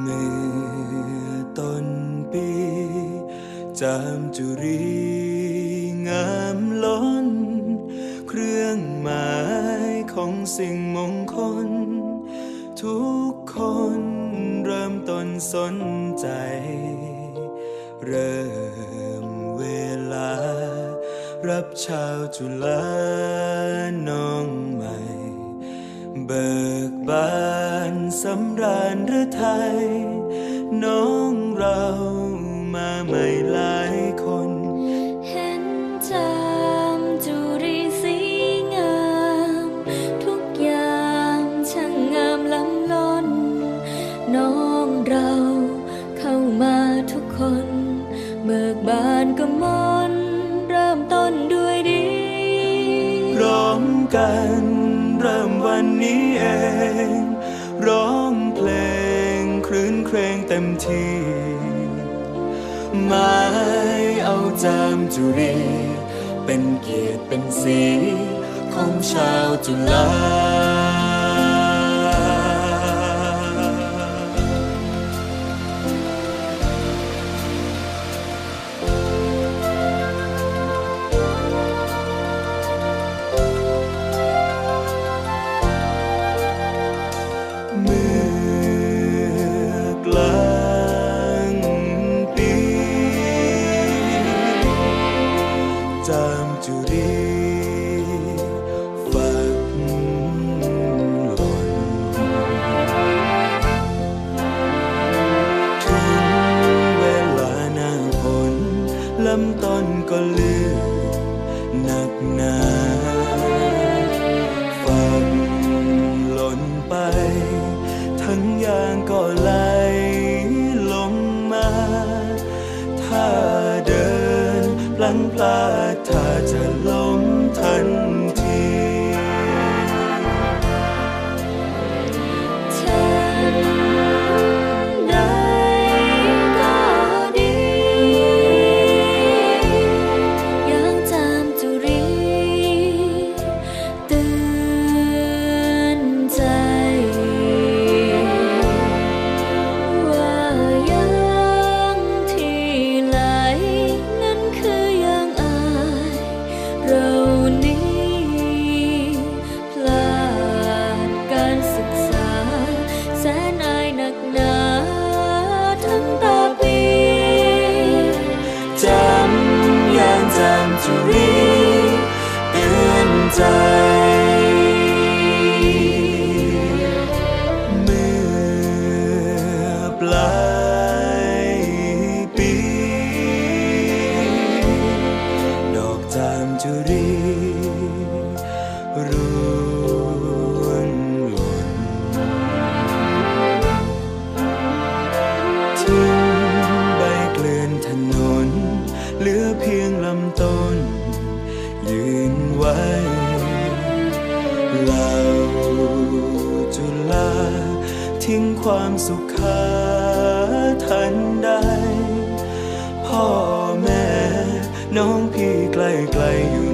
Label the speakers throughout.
Speaker 1: เมื่อต้นปีจามจุรีงามล้น เครื่องหมายของสิ่งมงคล ทุกคนเริ่มต้นสนใจ เริ่มเวลา รับชาวจุฬาน้องใหม่ เบิกบานสำราญหรือไทยน้องเรามาใหม่หลายคน
Speaker 2: เห็นจามจุรีสีงาม ทุกอย่างช่างงามล้ำล้น น้องเราเข้ามาทุกคน นี้เอ
Speaker 1: ง ร้องเพลงครื้นเครงเต็มที่หมายเอาจามจุรี เป็นเกียรติเป็นสีของชาวจุฬา ลำต้นก็ลืมหนักหนาฝันหล่นไป ทั้งยางก็ลา จำจุรีเตือนใจ เมื่อปลายปี ดอกจามจุรีร่วงหล่นทิ้งใบเกลื่อนถนน เหลือเพียงลำต้น ทิ้งความสุขาทันใด พ่อแม่น้องพี่ใกล้ๆอยู่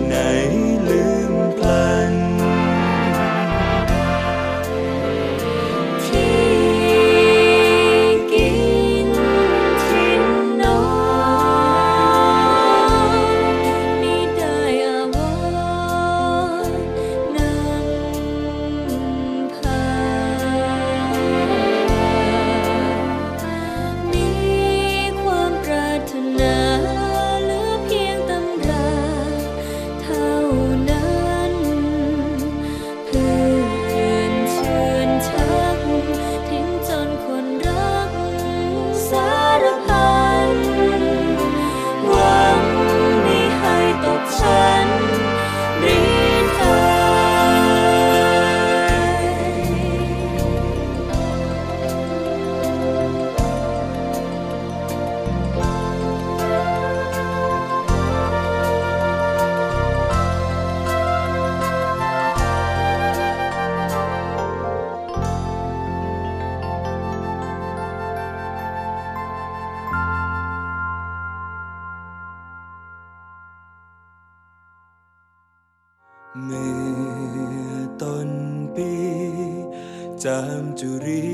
Speaker 2: จาม
Speaker 1: จุรี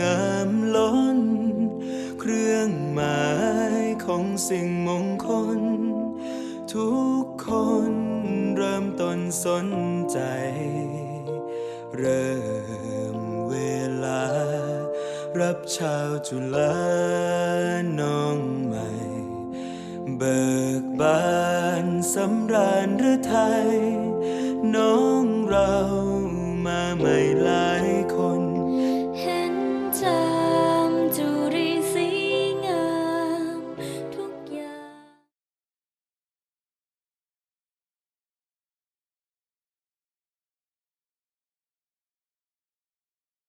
Speaker 1: งามล้น เครื่องหมายของสิ่งมงคล ทุกคนเริ่มต้นสนใจ เริ่มเวลา รับชาวจุฬาน้องใหม่ เบิกบานสำราญหรือไทยน้องเรา life.